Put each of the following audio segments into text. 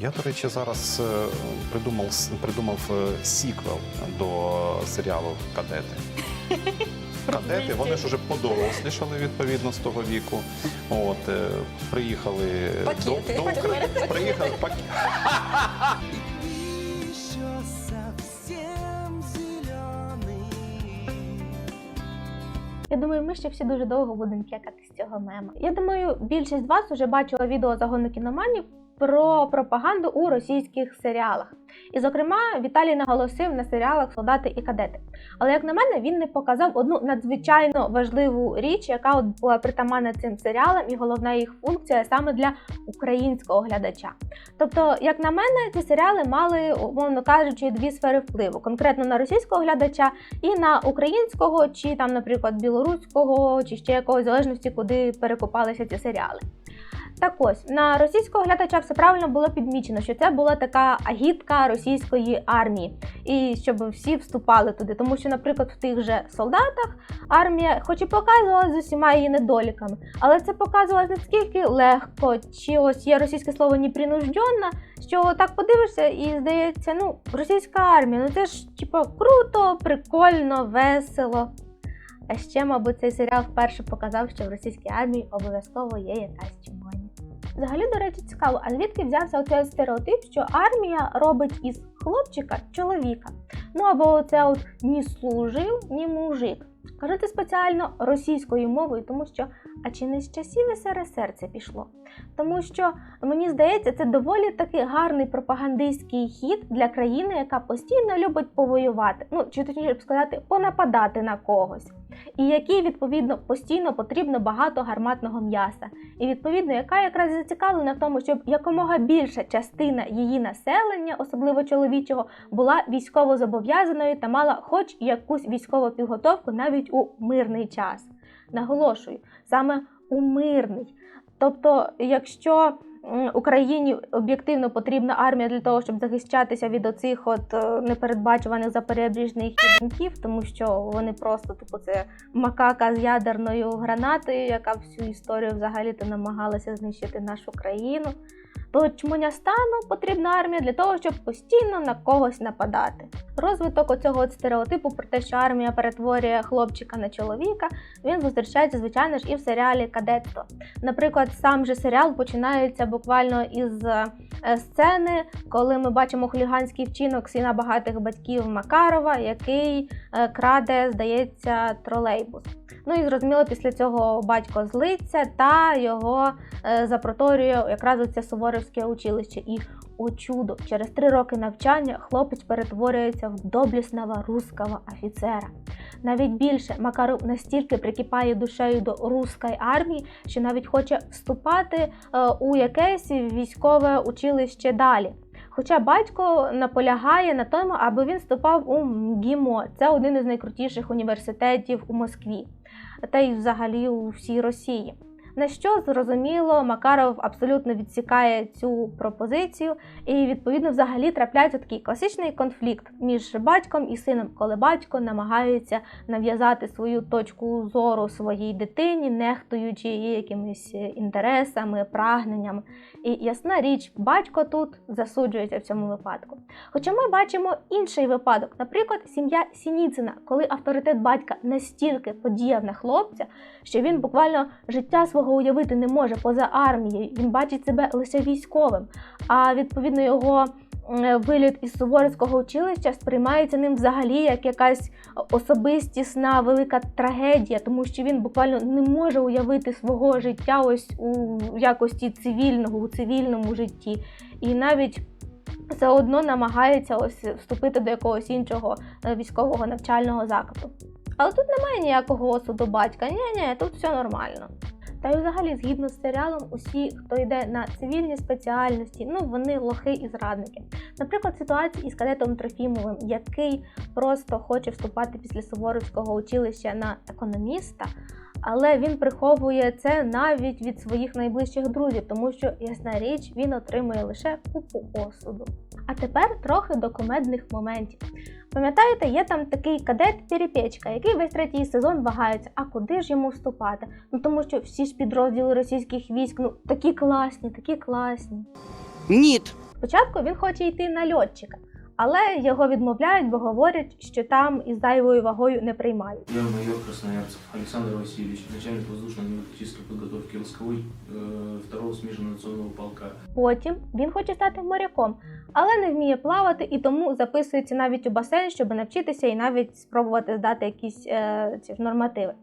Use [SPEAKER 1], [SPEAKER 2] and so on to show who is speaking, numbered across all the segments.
[SPEAKER 1] Я, до речі, зараз е, придумав, с- придумав е, сіквел до серіалу Кадети. Кадети, вони ж уже подорослішали відповідно з того віку. От, е, приїхали
[SPEAKER 2] Пакети.
[SPEAKER 1] до, до України. Приїхали
[SPEAKER 3] зеленый.
[SPEAKER 4] Я думаю, ми ще всі дуже довго будемо кекати з цього мема. Я думаю, більшість з вас вже бачила відео загону кіноманів про пропаганду у російських серіалах. І, зокрема, Віталій наголосив на серіалах Солдати і кадети. Але як на мене, він не показав одну надзвичайно важливу річ, яка от була притаманна цим серіалам, і головна їх функція саме для українського глядача. Тобто, як на мене, ці серіали мали, умовно кажучи, дві сфери впливу: конкретно на російського глядача і на українського, чи там, наприклад, білоруського, чи ще якогось залежності, куди перекопалися ці серіали. Так ось на російського глядача все правильно було підмічено, що це була така агітка російської армії, і щоб всі вступали туди. Тому що, наприклад, в тих же солдатах армія, хоч і показувала з усіма її недоліками, але це показувалось наскільки легко, чи ось є російське слово непринужденна, що так подивишся і здається, ну російська армія, ну це ж типу круто, прикольно, весело. А ще, мабуть, цей серіал вперше показав, що в російській армії обов'язково є якась. Взагалі, до речі, цікаво, а звідки взявся оцей стереотип, що армія робить із хлопчика чоловіка? Ну або це от ні служив, ні мужик. Кажу це спеціально російською мовою, тому що а чи не з часів СРСР це пішло? Тому що мені здається, це доволі таки гарний пропагандистський хід для країни, яка постійно любить повоювати, ну чи точніше б сказати, понападати на когось, і якій відповідно постійно потрібно багато гарматного м'яса, і відповідно, яка якраз зацікавлена в тому, щоб якомога більша частина її населення, особливо чоловічого, була військово зобов'язаною та мала хоч якусь військову підготовку навіть у мирний час. Наголошую, саме у мирний. Тобто, якщо Україні об'єктивно потрібна армія для того, щоб захищатися від оцих от е, непередбачуваних заперебіжних хідників, тому що вони просто типу це макака з ядерною гранатою, яка всю історію взагалі то намагалася знищити нашу країну. То чмонястану потрібна армія для того, щоб постійно на когось нападати. Розвиток оцього от стереотипу про те, що армія перетворює хлопчика на чоловіка, він зустрічається, звичайно ж, і в серіалі Кадетство. Наприклад, сам же серіал починається буквально із е, сцени, коли ми бачимо хуліганський вчинок сина багатих батьків Макарова, який е, краде, здається, тролейбус. Ну і зрозуміло, після цього батько злиться та його е, запроторює якраз оце Суворовське училище. І о чудо, через три роки навчання хлопець перетворюється в доблісного русского офіцера. Навіть більше Макаров настільки прикипає душею до руської армії, що навіть хоче вступати е, у якесь військове училище далі. Хоча батько наполягає на тому, аби він вступав у МГІМО. Це один із найкрутіших університетів у Москві, та й взагалі у всій Росії. На що зрозуміло, Макаров абсолютно відсікає цю пропозицію, і відповідно взагалі трапляється такий класичний конфлікт між батьком і сином, коли батько намагається нав'язати свою точку зору своїй дитині, нехтуючи її якимись інтересами, прагненнями. І ясна річ, батько тут засуджується в цьому випадку. Хоча ми бачимо інший випадок, наприклад, сім'я Сініцина, коли авторитет батька настільки подіяв на хлопця, що він буквально життя свого уявити не може поза армією. Він бачить себе лише військовим. А відповідно його виліт із Суворовського училища сприймається ним взагалі як якась особистісна велика трагедія, тому що він буквально не може уявити свого життя ось у якості цивільного, у цивільному житті. І навіть все одно намагається ось вступити до якогось іншого е, військового навчального закладу. Але тут немає ніякого осуду батька. Ні, ні, тут все нормально. Та й взагалі, згідно з серіалом, усі, хто йде на цивільні спеціальності, ну вони лохи і зрадники. Наприклад, ситуація із кадетом Трофімовим, який просто хоче вступати після Суворовського училища на економіста, але він приховує це навіть від своїх найближчих друзів, тому що, ясна річ, він отримує лише купу осуду. А тепер трохи до комедних моментів. Пам'ятаєте, є там такий кадет Перепечка, який весь третій сезон вагається, а куди ж йому вступати? Ну тому що всі ж підрозділи російських військ, ну такі класні, такі класні.
[SPEAKER 3] Нет,
[SPEAKER 4] Спочатку він хоче йти на льотчика, але його відмовляють, бо говорять, що там із зайвою вагою не приймають.
[SPEAKER 2] Я майор Красноярцев Александр Васильевич, начальник воздушно-аналитической подготовки войсковой смежного полка.
[SPEAKER 4] Потім він хоче стати моряком, але не вміє плавати і тому записується навіть у басейн, щоб навчитися і навіть спробувати здати якісь е, ці ж нормативи.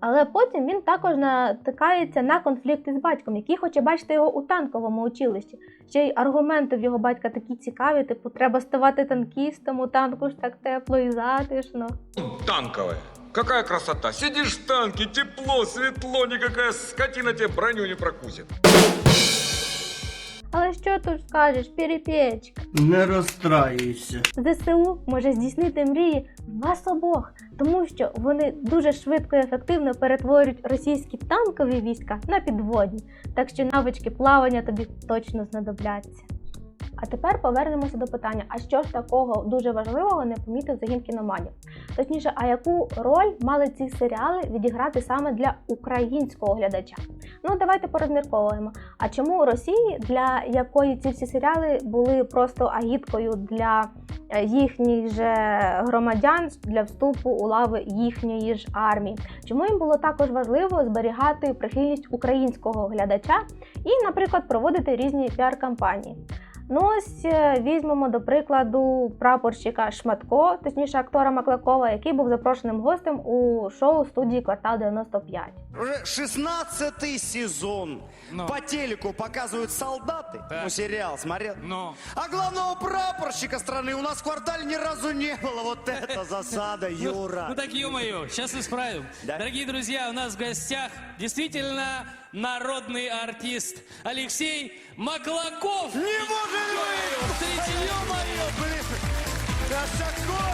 [SPEAKER 4] Але потім він також натикається на конфлікт із батьком, який хоче бачити його у танковому училищі. Ще й аргументи в його батька такі цікаві, типу, треба ставати танкістом, у танку ж так тепло і затишно.
[SPEAKER 5] Танковая. Какая красота! Сидишь в танке, тепло, светло, никакая скотина тебе броню не прокусит.
[SPEAKER 4] Але що тут скажеш, перепечка?
[SPEAKER 3] Не розстраюйся.
[SPEAKER 4] ЗСУ може здійснити мрії вас обох, тому що вони дуже швидко і ефективно перетворюють російські танкові війська на підводні, так що навички плавання тобі точно знадобляться. А тепер повернемося до питання: а що ж такого дуже важливого не помітив загін кіноманів? Точніше, а яку роль мали ці серіали відіграти саме для українського глядача? Ну давайте порозмірковуємо. А чому у Росії, для якої ці всі серіали були просто агіткою для е, їхніх же громадян для вступу у лави їхньої ж армії? Чому їм було також важливо зберігати прихильність українського глядача і, наприклад, проводити різні піар-кампанії? Ну ось е, візьмемо до прикладу прапорщика Шматко, точніше актора Маклакова, який був запрошеним гостем у шоу студії Квартал 95.
[SPEAKER 6] Уже 16 сезон.
[SPEAKER 7] Ну.
[SPEAKER 6] По телеку показывают солдаты.
[SPEAKER 7] Так.
[SPEAKER 6] Ну, сериал смотрел.
[SPEAKER 7] Но
[SPEAKER 6] А главного прапорщика страны у нас в квартале ни разу не было. Вот это засада, Юра.
[SPEAKER 7] Ну так, ё-моё, сейчас исправим.
[SPEAKER 6] Да.
[SPEAKER 7] Дорогие друзья, у нас в гостях действительно народный артист Алексей Маклаков.
[SPEAKER 6] Не может быть! Ё-моё, блин! Косякой!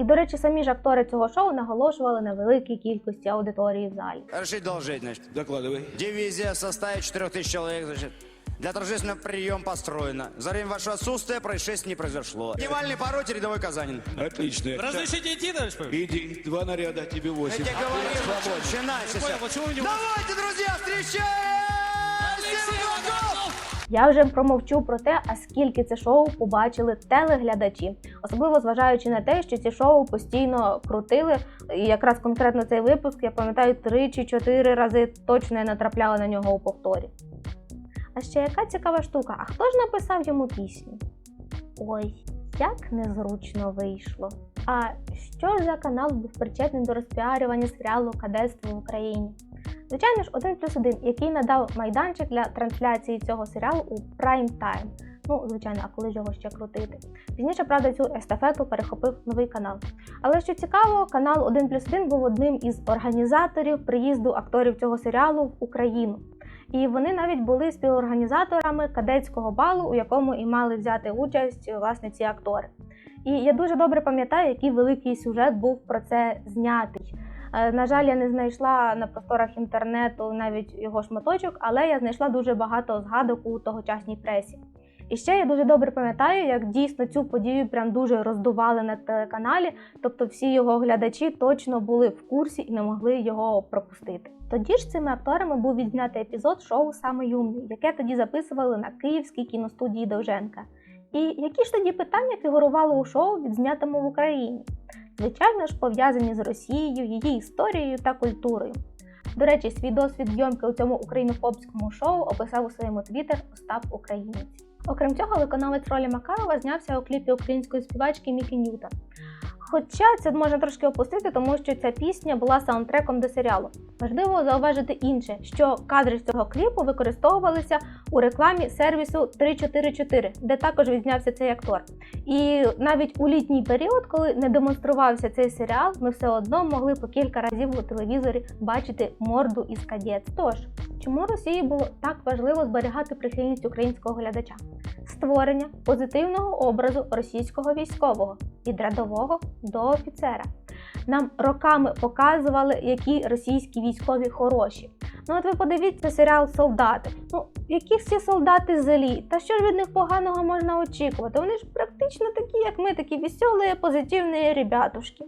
[SPEAKER 4] І, до речі, самі ж актори цього шоу наголошували на великій кількості аудиторії в залі.
[SPEAKER 6] Решить доложить, значит.
[SPEAKER 5] Докладывай.
[SPEAKER 6] Дивизия в составе 4000 человек, значит. Для торжественного прием построена. За время вашего отсутствия происшествий не произошло. Дневальный по роте рядовой Казанин.
[SPEAKER 8] Отлично.
[SPEAKER 7] Разрешите идти, товарищ Павел?
[SPEAKER 8] Иди, два наряда, тебе
[SPEAKER 6] Я
[SPEAKER 8] восемь.
[SPEAKER 6] тебе говорил, начинайся.
[SPEAKER 7] Понял, почему вы не...
[SPEAKER 6] Давайте, друзья, встречаем!
[SPEAKER 7] Алексей Маклаков!
[SPEAKER 4] Я вже промовчу про те, а скільки це шоу побачили телеглядачі, особливо зважаючи на те, що ці шоу постійно крутили. І якраз конкретно цей випуск я пам'ятаю три чи чотири рази точно я натрапляла на нього у повторі. А ще яка цікава штука, а хто ж написав йому пісню? Ой, як незручно вийшло. А що ж за канал був причетний до розпіарювання серіалу Кадетство в Україні? Звичайно ж, один плюс один, який надав майданчик для трансляції цього серіалу у прайм тайм. Ну, звичайно, а коли ж його ще крутити? Пізніше, правда, цю естафету перехопив новий канал. Але що цікаво, канал 1 плюс 1 був одним із організаторів приїзду акторів цього серіалу в Україну. І вони навіть були співорганізаторами кадетського балу, у якому і мали взяти участь власне ці актори. І я дуже добре пам'ятаю, який великий сюжет був про це знятий. Е, На жаль, я не знайшла на просторах інтернету навіть його шматочок, але я знайшла дуже багато згадок у тогочасній пресі. І ще я дуже добре пам'ятаю, як дійсно цю подію прям дуже роздували на телеканалі, тобто всі його глядачі точно були в курсі і не могли його пропустити. Тоді ж цими акторами був відзнятий епізод шоу Саме юний, яке тоді записували на Київській кіностудії Довженка. І які ж тоді питання фігурували у шоу, відзнятому в Україні? Звичайно ж, пов'язані з Росією, її історією та культурою. До речі, свій досвід зйомки у цьому українофобському шоу описав у своєму твіттер Остап Українець. Окрім цього, виконавець ролі Макарова знявся у кліпі української співачки Мікі Ньютон. Хоча це можна трошки опустити, тому що ця пісня була саундтреком до серіалу. Важливо зауважити інше, що кадри з цього кліпу використовувалися у рекламі сервісу 344, де також відзнявся цей актор. І навіть у літній період, коли не демонструвався цей серіал, ми все одно могли по кілька разів у телевізорі бачити морду із кадет. Тож, чому Росії було так важливо зберігати прихильність українського глядача? Створення позитивного образу російського військового від рядового до офіцера. Нам роками показували, які російські військові хороші. Ну от ви подивіться серіал Солдати. Ну, які всі солдати злі? Та що ж від них поганого можна очікувати? Вони ж практично такі, як ми, такі веселі, позитивні ребятушки.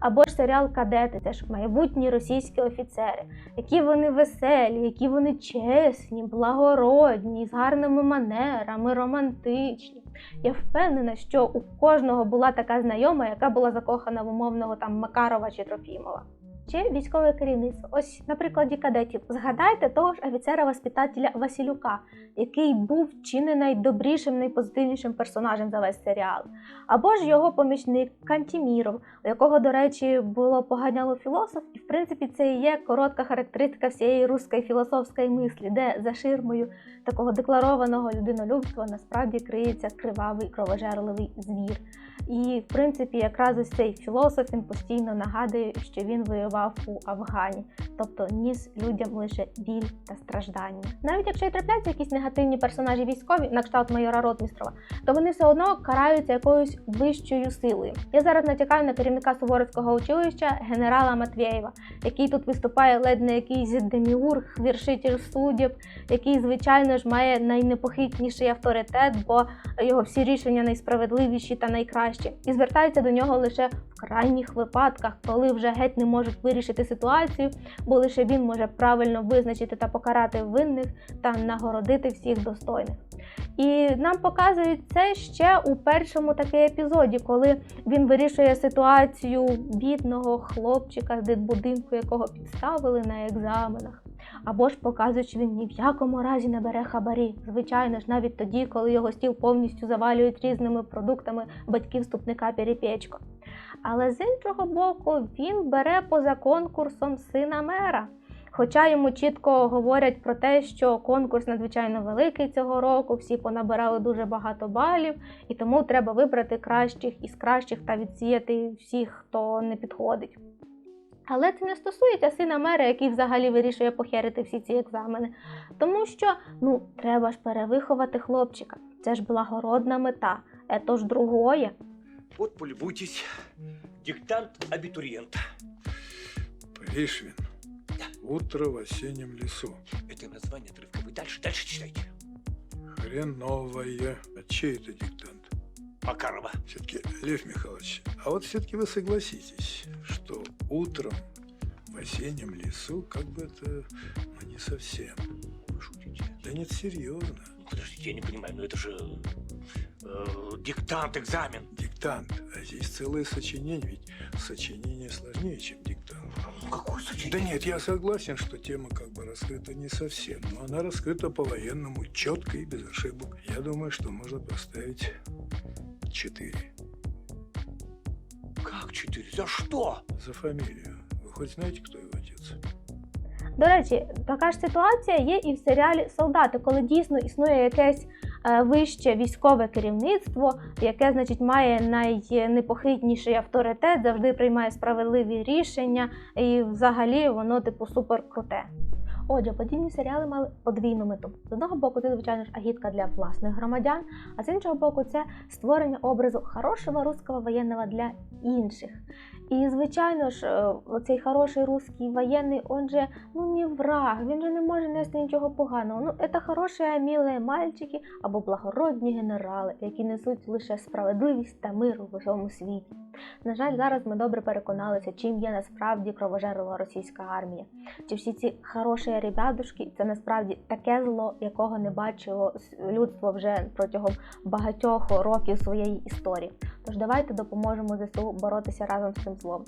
[SPEAKER 4] Або ж серіал Кадети, це ж майбутні російські офіцери, які вони веселі, які вони чесні, благородні, з гарними манерами, романтичні. Я впевнена, що у кожного була така знайома, яка була закохана в умовного там Макарова чи Трофімова. Чи військове керівництво. Ось на прикладі кадетів. Згадайте того ж офіцера-воспитателя Василюка, який був чи не найдобрішим, найпозитивнішим персонажем за весь серіал. Або ж його помічник Кантіміров, у якого, до речі, було поганяло філософ, і в принципі це і є коротка характеристика всієї руської філософської мислі, де за ширмою такого декларованого людинолюбства насправді криється кривавий кровожерливий звір. І, в принципі, якраз ось цей філософ він постійно нагадує, що він воював у Афгані, тобто ніс людям лише біль та страждання. Навіть якщо і трапляються якісь негативні персонажі військові, на кшталт майора Ротмістрова, то вони все одно караються якоюсь вищою силою. Я зараз натякаю на керівника Суворовського училища генерала Матвєєва, який тут виступає ледь не якийсь деміург, віршитель суддів, який, звичайно ж, має найнепохитніший авторитет, бо його всі рішення найсправедливіші та найкращі, і звертаються до нього лише крайніх випадках, коли вже геть не можуть вирішити ситуацію, бо лише він може правильно визначити та покарати винних та нагородити всіх достойних. І нам показують це ще у першому таке епізоді, коли він вирішує ситуацію бідного хлопчика з дитбудинку, якого підставили на екзаменах. Або ж показують, що він ні в якому разі не бере хабарі. Звичайно ж, навіть тоді, коли його стіл повністю завалюють різними продуктами батьків вступника Перепєчко. Але з іншого боку, він бере поза конкурсом сина мера. Хоча йому чітко говорять про те, що конкурс надзвичайно великий цього року, всі понабирали дуже багато балів, і тому треба вибрати кращих із кращих та відсіяти всіх, хто не підходить. Але це не стосується сина мера, який взагалі вирішує похерити всі ці екзамени. Тому що ну, треба ж перевиховати хлопчика. Це ж благородна мета. Ето ж другое.
[SPEAKER 8] Вот полюбуйтесь. Диктант абитуриента.
[SPEAKER 9] Пришвин. Утро в осеннем лесу.
[SPEAKER 8] Это название отрывка. Вы дальше, дальше читайте.
[SPEAKER 9] Хреновое. А чей это диктант?
[SPEAKER 8] Макарова.
[SPEAKER 9] Все-таки, Лев Михайлович, а вот все-таки вы согласитесь, что утром в осеннем лесу как бы это ну, не совсем.
[SPEAKER 8] Вы шутите?
[SPEAKER 9] Да нет, серьезно.
[SPEAKER 8] Ну, Подождите, я не понимаю, ну это же э, диктант, экзамен.
[SPEAKER 9] Диктант. А здесь целое сочинение, ведь сочинение сложнее, чем диктант.
[SPEAKER 8] Ну, какое сочинение?
[SPEAKER 9] Да нет, я согласен, что тема как бы раскрыта не совсем, но она раскрыта по-военному, четко и без ошибок. Я думаю, что можно поставить четыре.
[SPEAKER 8] Как четыре? За что?
[SPEAKER 9] За фамилию. Вы хоть знаете, кто его отец?
[SPEAKER 4] До речі, така ж ситуація є і в серіалі Солдати, коли дійсно існує якесь е, вище військове керівництво, яке, значить, має найнепохитніший авторитет, завжди приймає справедливі рішення, і взагалі воно, типу, супер круте. Отже, подібні серіали мали подвійну мету. З одного боку, це, звичайно ж, агітка для власних громадян, а з іншого боку, це створення образу хорошого русского воєнного для інших. І, звичайно ж, е, оцей хороший русський воєнний, он же ну не враг, він же не може нести нічого поганого. Ну, це хороші, милі мальчики або благородні генерали, які несуть лише справедливість та мир у всьому світі. На жаль, зараз ми добре переконалися, чим є насправді кровожерлива російська армія. Чи всі ці хороші ребятушки це насправді таке зло, якого не бачило людство вже протягом багатьох років своєї історії. Тож давайте допоможемо ЗСУ боротися разом з цим злом.